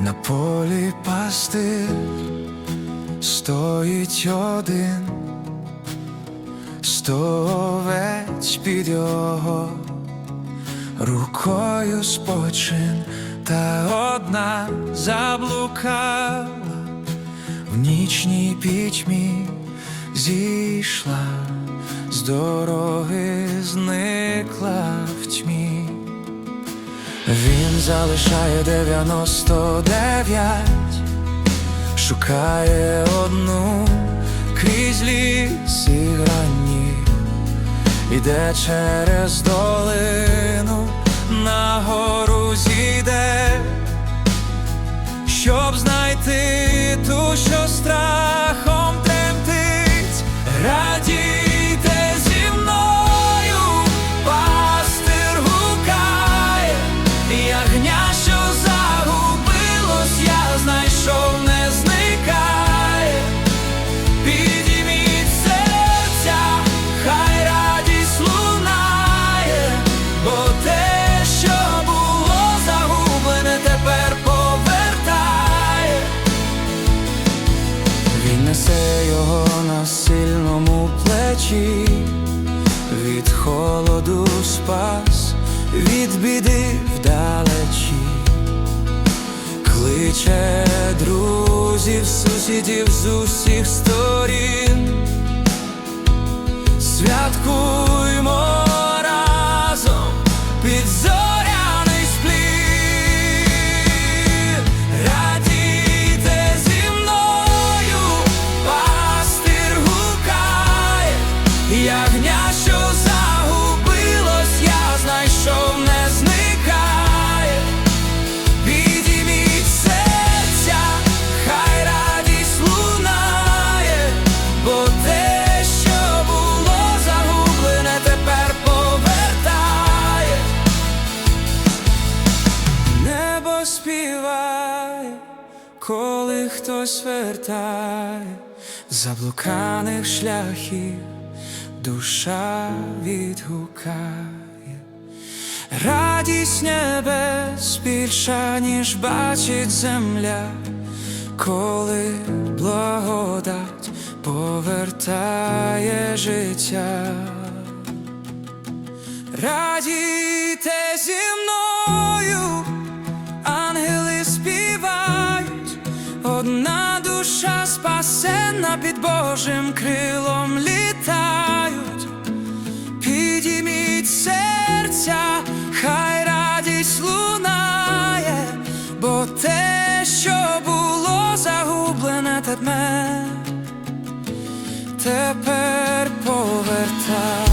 На полі пастир стоїть один, сто овець під його рукою спочин, та одна заблукала в нічній пітьмі зійшла, з дороги зникла в тьмі. Залишає дев'яносто дев'ять, шукає одну крізь ліс і грані, іде через долину, на гору зійде, плечі, від холоду спас, від біди вдалечі, кличе друзів, сусідів з усіх сторін. Святкуймо коли хтось вертає, заблуканих шляхів душа відгукає. Радість небес більша, ніж бачить земля, коли благодать повертає життя. Радійте зі мною, одна душа спасена під Божим крилом літають. Підійміть серця, хай радість лунає, бо те, що було загублене, тепер, тепер повертає.